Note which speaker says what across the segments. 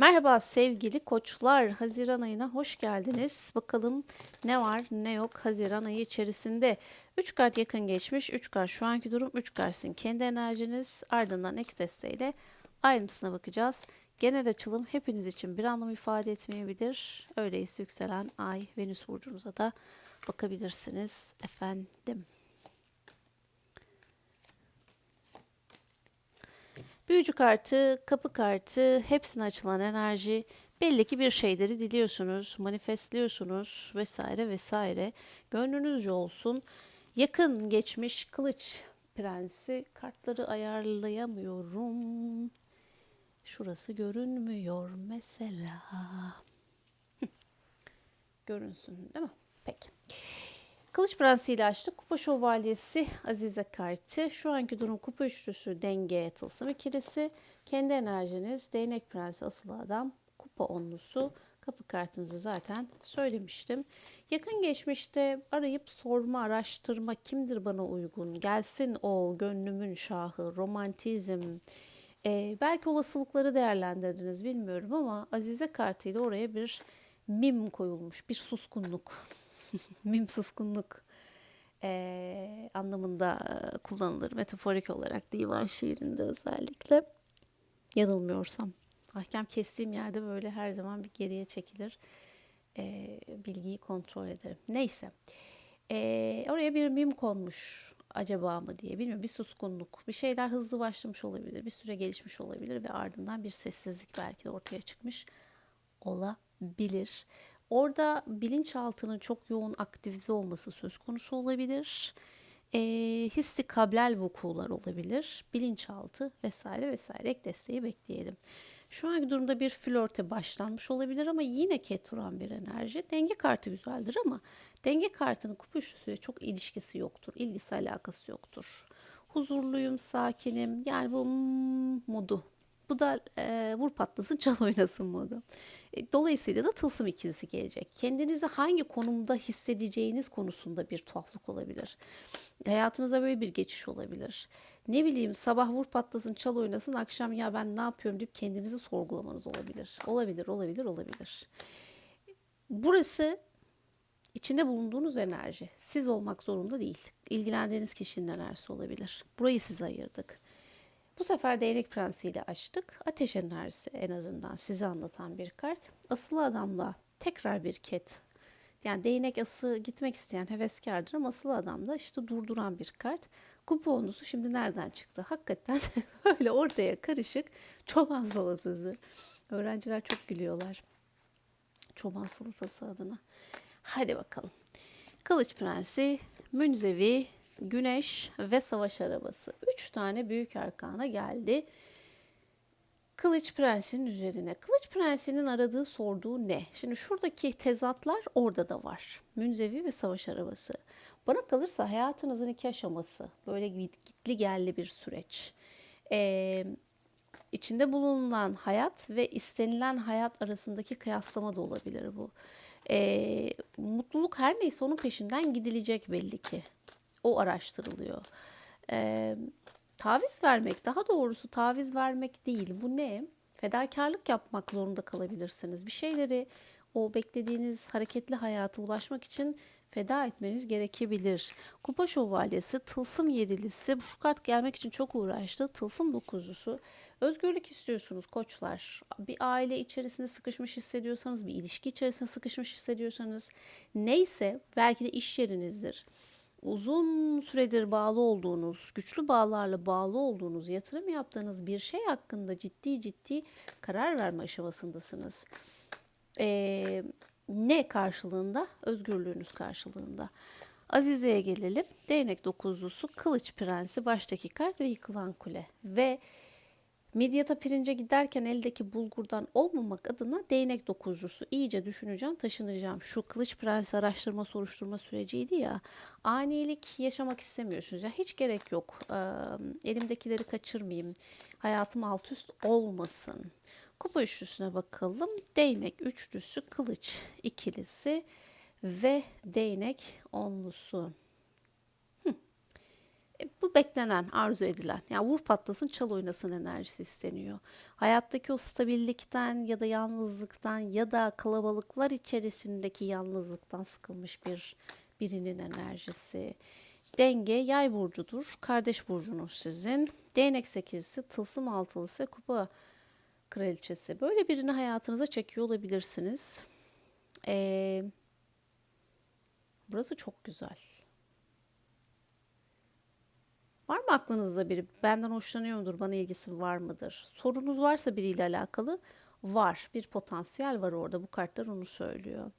Speaker 1: Merhaba sevgili koçlar. Haziran ayına hoş geldiniz. Bakalım ne var ne yok Haziran ayı içerisinde. 3 kart yakın geçmiş, 3 kart şu anki durum, 3 kart sizin kendi enerjiniz. Ardından ek desteğiyle ayrıntısına bakacağız. Genel açılım hepiniz için bir anlam ifade etmeyebilir. Öyleyse yükselen ay, Venüs burcunuza da bakabilirsiniz efendim. Büyücü kartı, kapı kartı, hepsine açılan enerji. Belli ki bir şeyleri diliyorsunuz, manifestliyorsunuz vesaire vesaire. Gönlünüzce olsun. Yakın geçmiş kılıç prensi kartları ayarlayamıyorum. Şurası görünmüyor mesela. Görünsün değil mi? Peki. Kılıç Prensi ile açtık. Kupa Şövalyesi Azize kartı. Şu anki durum kupa üçlüsü denge tılsım ikilisi. Kendi enerjiniz değnek prensi asıl adam. Kupa onlusu. Kapı kartınızı zaten söylemiştim. Yakın geçmişte arayıp sorma, araştırma kimdir bana uygun? Gelsin o gönlümün şahı, romantizm. Ee, belki olasılıkları değerlendirdiniz bilmiyorum ama Azize kartıyla oraya bir mim koyulmuş, bir suskunluk. mim suskunluk e, anlamında kullanılır metaforik olarak divan şiirinde özellikle yanılmıyorsam. Ahkam kestiğim yerde böyle her zaman bir geriye çekilir. E, bilgiyi kontrol ederim. Neyse. E, oraya bir mim konmuş acaba mı diye bilmiyorum. Bir suskunluk, bir şeyler hızlı başlamış olabilir, bir süre gelişmiş olabilir ve ardından bir sessizlik belki de ortaya çıkmış olabilir. Orada bilinçaltının çok yoğun aktivize olması söz konusu olabilir. E, hissi kablel vukular olabilir. Bilinçaltı vesaire vesaire ek desteği bekleyelim. Şu anki durumda bir flörte başlanmış olabilir ama yine keturan bir enerji. Denge kartı güzeldir ama denge kartının kupa üçlüsüyle çok ilişkisi yoktur. İlgisi alakası yoktur. Huzurluyum, sakinim. Yani bu modu bu da e, vur patlasın çal oynasın modu. E, dolayısıyla da tılsım ikilisi gelecek. Kendinizi hangi konumda hissedeceğiniz konusunda bir tuhaflık olabilir. Hayatınızda böyle bir geçiş olabilir. Ne bileyim sabah vur patlasın çal oynasın akşam ya ben ne yapıyorum deyip kendinizi sorgulamanız olabilir. Olabilir, olabilir, olabilir. Burası içinde bulunduğunuz enerji. Siz olmak zorunda değil. İlgilendiğiniz kişinin enerjisi olabilir. Burayı size ayırdık. Bu sefer değnek prensiyle açtık. Ateş enerjisi en azından size anlatan bir kart. Asıl adamla tekrar bir ket. Yani değnek ası gitmek isteyen heveskardır ama asıl adamda işte durduran bir kart. Kupa onlusu şimdi nereden çıktı? Hakikaten öyle ortaya karışık çoban salatası. Öğrenciler çok gülüyorlar. Çoban salatası adına. Hadi bakalım. Kılıç Prensi, Münzevi, Güneş ve Savaş Arabası. Üç tane büyük arkana geldi. Kılıç Prensi'nin üzerine. Kılıç Prensi'nin aradığı sorduğu ne? Şimdi şuradaki tezatlar orada da var. Münzevi ve savaş arabası. Bana kalırsa hayatınızın iki aşaması. Böyle gitli gelli bir süreç. Ee, içinde bulunan hayat ve istenilen hayat arasındaki kıyaslama da olabilir bu. Ee, mutluluk her neyse onun peşinden gidilecek belli ki. O araştırılıyor. Ee, taviz vermek, daha doğrusu taviz vermek değil. Bu ne? Fedakarlık yapmak zorunda kalabilirsiniz. Bir şeyleri o beklediğiniz hareketli hayata ulaşmak için feda etmeniz gerekebilir. Kupa şövalyesi, tılsım yedilisi, bu kart gelmek için çok uğraştı. Tılsım dokuzlusu. Özgürlük istiyorsunuz koçlar. Bir aile içerisinde sıkışmış hissediyorsanız, bir ilişki içerisinde sıkışmış hissediyorsanız, neyse belki de iş yerinizdir uzun süredir bağlı olduğunuz, güçlü bağlarla bağlı olduğunuz, yatırım yaptığınız bir şey hakkında ciddi ciddi karar verme aşamasındasınız. Ee, ne karşılığında? Özgürlüğünüz karşılığında. Azize'ye gelelim. Değnek dokuzlusu, kılıç prensi, baştaki kart ve yıkılan kule. Ve Midyata pirince giderken eldeki bulgurdan olmamak adına değnek dokuzcusu iyice düşüneceğim, taşınacağım. Şu kılıç prens araştırma soruşturma süreciydi ya. Anilik yaşamak istemiyorsunuz. Ya hiç gerek yok. Ee, elimdekileri kaçırmayayım. Hayatım alt üst olmasın. Kupa üçlüsüne bakalım. Değnek üçlüsü, kılıç ikilisi ve değnek onlusu. E, bu beklenen, arzu edilen. Yani vur patlasın, çal oynasın enerjisi isteniyor. Hayattaki o stabillikten ya da yalnızlıktan ya da kalabalıklar içerisindeki yalnızlıktan sıkılmış bir birinin enerjisi. Denge yay burcudur. Kardeş burcunuz sizin. Değnek sekizisi, tılsım altılısı kupa kraliçesi. Böyle birini hayatınıza çekiyor olabilirsiniz. Ee, burası çok güzel. Var mı aklınızda biri? Benden hoşlanıyor mudur? Bana ilgisi var mıdır? Sorunuz varsa biriyle alakalı var. Bir potansiyel var orada. Bu kartlar onu söylüyor.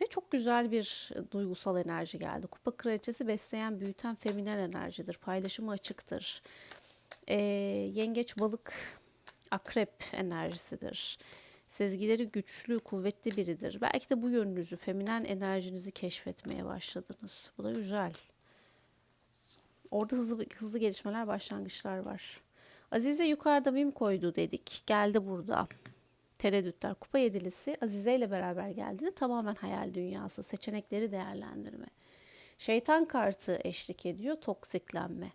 Speaker 1: Ve çok güzel bir duygusal enerji geldi. Kupa kraliçesi besleyen, büyüten feminen enerjidir. Paylaşımı açıktır. Ee, yengeç, balık, akrep enerjisidir. Sezgileri güçlü, kuvvetli biridir. Belki de bu yönünüzü, feminen enerjinizi keşfetmeye başladınız. Bu da güzel. Orada hızlı hızlı gelişmeler, başlangıçlar var. Azize yukarıda mim koydu dedik. Geldi burada. Tereddütler. Kupa yedilisi Azize ile beraber geldiğinde tamamen hayal dünyası, seçenekleri değerlendirme. Şeytan kartı eşlik ediyor, toksiklenme.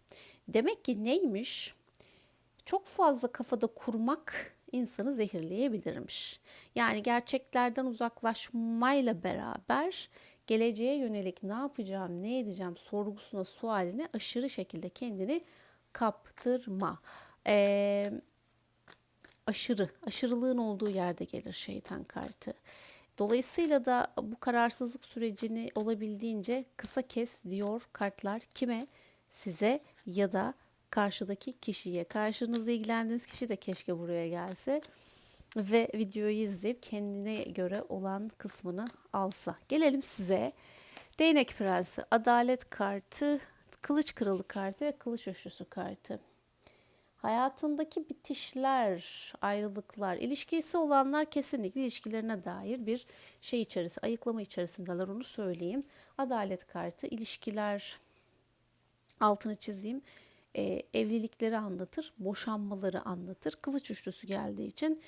Speaker 1: Demek ki neymiş? Çok fazla kafada kurmak insanı zehirleyebilirmiş. Yani gerçeklerden uzaklaşmayla beraber geleceğe yönelik ne yapacağım, ne edeceğim sorgusuna, sualine aşırı şekilde kendini kaptırma. Ee, aşırı, aşırılığın olduğu yerde gelir şeytan kartı. Dolayısıyla da bu kararsızlık sürecini olabildiğince kısa kes diyor kartlar. Kime? Size ya da karşıdaki kişiye. Karşınızda ilgilendiğiniz kişi de keşke buraya gelse ve videoyu izleyip kendine göre olan kısmını alsa. Gelelim size. Değnek Prensi, Adalet kartı, Kılıç Kralı kartı ve Kılıç Üçlüsü kartı. Hayatındaki bitişler, ayrılıklar, ilişkisi olanlar kesinlikle ilişkilerine dair bir şey içerisinde, ayıklama içerisindeler onu söyleyeyim. Adalet kartı, ilişkiler, altını çizeyim, e, evlilikleri anlatır, boşanmaları anlatır. Kılıç üçlüsü geldiği için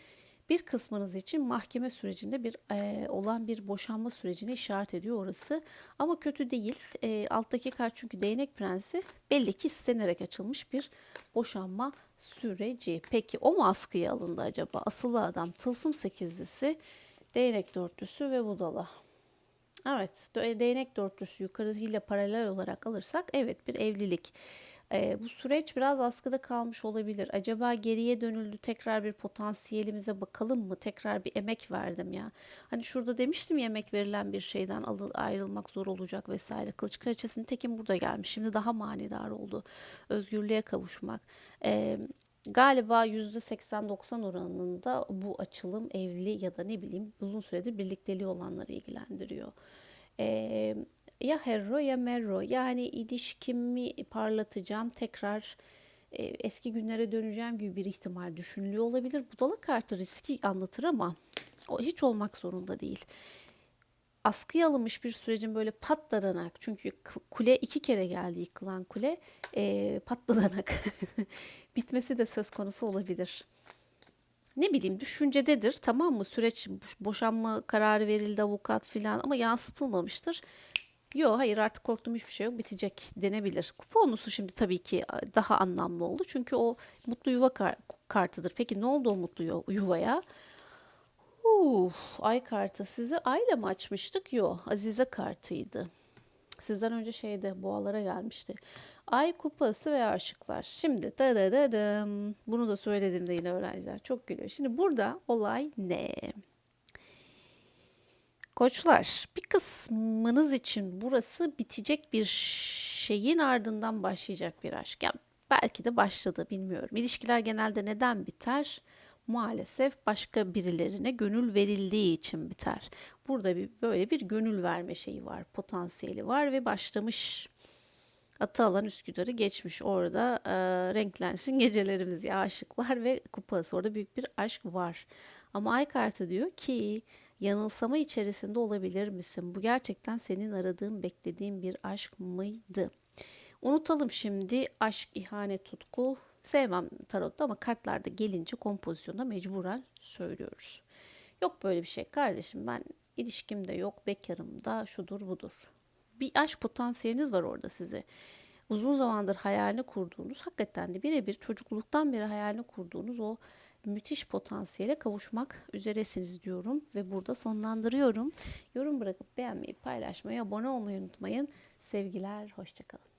Speaker 1: bir kısmınız için mahkeme sürecinde bir e, olan bir boşanma sürecini işaret ediyor orası. Ama kötü değil. E, alttaki kart çünkü değnek prensi belli ki istenerek açılmış bir boşanma süreci. Peki o mu askıya alındı acaba? Asılı adam tılsım sekizlisi, değnek dörtlüsü ve budala. Evet, değnek dörtlüsü yukarısıyla paralel olarak alırsak evet bir evlilik e, bu süreç biraz askıda kalmış olabilir. Acaba geriye dönüldü tekrar bir potansiyelimize bakalım mı? Tekrar bir emek verdim ya. Hani şurada demiştim ya emek verilen bir şeyden ayrılmak zor olacak vesaire. Kılıç Kraliçesi'nin tekin burada gelmiş. Şimdi daha manidar oldu. Özgürlüğe kavuşmak. E, galiba %80-90 oranında bu açılım evli ya da ne bileyim uzun süredir birlikteliği olanları ilgilendiriyor. Ee, ya Herro ya Merro yani ilişkimi parlatacağım tekrar e, eski günlere döneceğim gibi bir ihtimal düşünülüyor olabilir. Budala kartı riski anlatır ama o hiç olmak zorunda değil. Askıya alınmış bir sürecin böyle patlanarak çünkü kule iki kere geldi yıkılan kule e, patlanarak bitmesi de söz konusu olabilir ne bileyim düşüncededir tamam mı süreç boşanma kararı verildi avukat filan ama yansıtılmamıştır. Yok hayır artık korktuğum hiçbir şey yok bitecek denebilir. Kupa onusu şimdi tabii ki daha anlamlı oldu. Çünkü o mutlu yuva kar kartıdır. Peki ne oldu o mutlu yuvaya? Uf, ay kartı. Sizi ayla mı açmıştık? Yok Azize kartıydı. Sizden önce şeyde boğalara gelmişti. Ay kupası ve aşıklar. Şimdi da. Bunu da söyledim de yine öğrenciler çok gülüyor. Şimdi burada olay ne? Koçlar bir kısmınız için burası bitecek bir şeyin ardından başlayacak bir aşk. Ya belki de başladı bilmiyorum. İlişkiler genelde neden biter? Maalesef başka birilerine gönül verildiği için biter. Burada bir böyle bir gönül verme şeyi var, potansiyeli var ve başlamış. Atı alan Üsküdar'ı geçmiş orada e, renklensin gecelerimiz ya aşıklar ve kupası orada büyük bir aşk var. Ama ay kartı diyor ki yanılsama içerisinde olabilir misin? Bu gerçekten senin aradığın, beklediğin bir aşk mıydı? Unutalım şimdi aşk, ihanet, tutku. Sevmem tarotta ama kartlarda gelince kompozisyonda mecburen söylüyoruz. Yok böyle bir şey kardeşim ben ilişkimde yok, bekarım da şudur budur. Bir aşk potansiyeliniz var orada size. uzun zamandır hayalini kurduğunuz, hakikaten de birebir çocukluktan beri hayalini kurduğunuz o müthiş potansiyele kavuşmak üzeresiniz diyorum ve burada sonlandırıyorum. Yorum bırakıp beğenmeyi, paylaşmayı, abone olmayı unutmayın. Sevgiler, hoşçakalın.